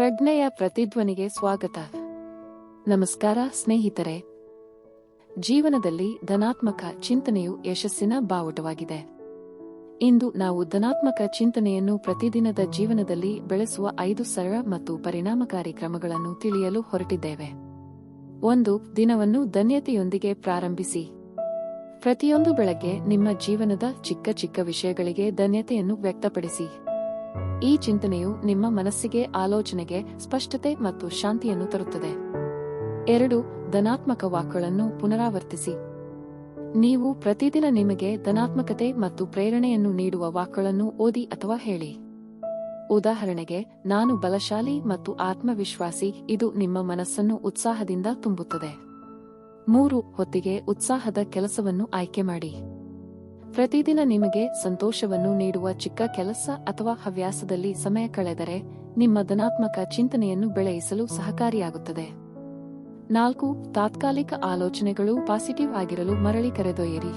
ಪ್ರಜ್ಞೆಯ ಪ್ರತಿಧ್ವನಿಗೆ ಸ್ವಾಗತ. ನಮಸ್ಕಾರ ಸ್ನೇಹಿತರೆ. ಜೀವನದಲ್ಲಿ ಧನಾತ್ಮಕ ಚಿಂತನೆಯು ಯಶಸ್ಸಿನ ಬಾವುಟವಾಗಿದೆ. ಇಂದು ನಾವು ಧನಾತ್ಮಕ ಚಿಂತನೆಯನ್ನು ಪ್ರತಿದಿನದ ಜೀವನದಲ್ಲಿ ಬೆಳೆಸುವ ಐದು ಸರಳ ಮತ್ತು ಪರಿಣಾಮಕಾರಿ ಕ್ರಮಗಳನ್ನು ತಿಳಿಯಲು ಹೊರಟಿದ್ದೇವೆ. ಒಂದು, ದಿನವನ್ನು ಧನ್ಯತೆಯೊಂದಿಗೆ ಪ್ರಾರಂಭಿಸಿ. ಪ್ರತಿಯೊಂದು ಬೆಳಗ್ಗೆ ನಿಮ್ಮ ಜೀವನದ ಚಿಕ್ಕ ಚಿಕ್ಕ ವಿಷಯಗಳಿಗೆ ಧನ್ಯತೆಯನ್ನು ವ್ಯಕ್ತಪಡಿಸಿ. ಈ ಚಿಂತನೆಯು ನಿಮ್ಮ ಮನಸ್ಸಿಗೆ, ಆಲೋಚನೆಗೆ ಸ್ಪಷ್ಟತೆ ಮತ್ತು ಶಾಂತಿಯನ್ನು ತರುತ್ತದೆ. ಎರಡು, ಧನಾತ್ಮಕ ವಾಕ್ಗಳನ್ನು ಪುನರಾವರ್ತಿಸಿ. ನೀವು ಪ್ರತಿದಿನ ನಿಮಗೆ ಧನಾತ್ಮಕತೆ ಮತ್ತು ಪ್ರೇರಣೆಯನ್ನು ನೀಡುವ ವಾಕ್ಗಳನ್ನು ಓದಿ ಅಥವಾ ಹೇಳಿ. ಉದಾಹರಣೆಗೆ, ನಾನು ಬಲಶಾಲಿ ಮತ್ತು ಆತ್ಮವಿಶ್ವಾಸಿ, ಇದು ನಿಮ್ಮ ಮನಸ್ಸನ್ನು ಉತ್ಸಾಹದಿಂದ ತುಂಬುತ್ತದೆ. ಮೂರು, ಹೊತ್ತಿಗೆ ಉತ್ಸಾಹದ ಕೆಲಸವನ್ನು ಆಯ್ಕೆ ಮಾಡಿ. ಪ್ರತಿದಿನ ನಿಮಗೆ ಸಂತೋಷವನ್ನು ನೀಡುವ ಚಿಕ್ಕ ಕೆಲಸ ಅಥವಾ ಹವ್ಯಾಸದಲ್ಲಿ ಸಮಯ ಕಳೆದರೆ ನಿಮ್ಮ ಧನಾತ್ಮಕ ಚಿಂತನೆಯನ್ನು ಬೆಳೆಯಿಸಲು ಸಹಕಾರಿಯಾಗುತ್ತದೆ. ನಾಲ್ಕು, ತಾತ್ಕಾಲಿಕ ಆಲೋಚನೆಗಳು ಪಾಸಿಟಿವ್ ಆಗಿರಲು ಮರಳಿ ಕರೆದೊಯ್ಯಿರಿ.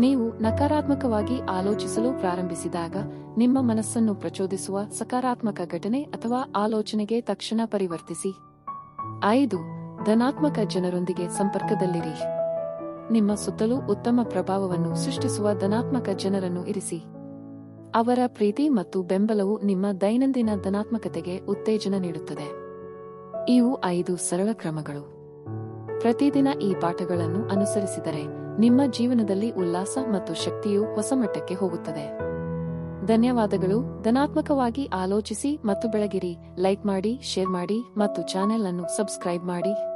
ನೀವು ನಕಾರಾತ್ಮಕವಾಗಿ ಆಲೋಚಿಸಲು ಪ್ರಾರಂಭಿಸಿದಾಗ ನಿಮ್ಮ ಮನಸ್ಸನ್ನು ಪ್ರಚೋದಿಸುವ ಸಕಾರಾತ್ಮಕ ಘಟನೆ ಅಥವಾ ಆಲೋಚನೆಗೆ ತಕ್ಷಣ ಪರಿವರ್ತಿಸಿ. ಐದು, ಧನಾತ್ಮಕ ಜನರೊಂದಿಗೆ ಸಂಪರ್ಕದಲ್ಲಿರಿ. ನಿಮ್ಮ ಸುತ್ತಲೂ ಉತ್ತಮ ಪ್ರಭಾವವನ್ನು ಸೃಷ್ಟಿಸುವ ಧನಾತ್ಮಕ ಜನರನ್ನು ಇರಿಸಿ. ಅವರ ಪ್ರೀತಿ ಮತ್ತು ಬೆಂಬಲವು ನಿಮ್ಮ ದೈನಂದಿನ ಧನಾತ್ಮಕತೆಗೆ ಉತ್ತೇಜನ ನೀಡುತ್ತದೆ. ಇವು ಐದು ಸರಳ ಕ್ರಮಗಳು. ಪ್ರತಿದಿನ ಈ ಪಾಠಗಳನ್ನು ಅನುಸರಿಸಿದರೆ ನಿಮ್ಮ ಜೀವನದಲ್ಲಿ ಉಲ್ಲಾಸ ಮತ್ತು ಶಕ್ತಿಯು ಹೊಸ ಮಟ್ಟಕ್ಕೆ ಹೋಗುತ್ತದೆ. ಧನ್ಯವಾದಗಳು. ಧನಾತ್ಮಕವಾಗಿ ಆಲೋಚಿಸಿ ಮತ್ತು ಬೆಳಗಿರಿ. ಲೈಕ್ ಮಾಡಿ, ಶೇರ್ ಮಾಡಿ ಮತ್ತು ಚಾನೆಲ್ ಅನ್ನು ಸಬ್ಸ್ಕ್ರೈಬ್ ಮಾಡಿ.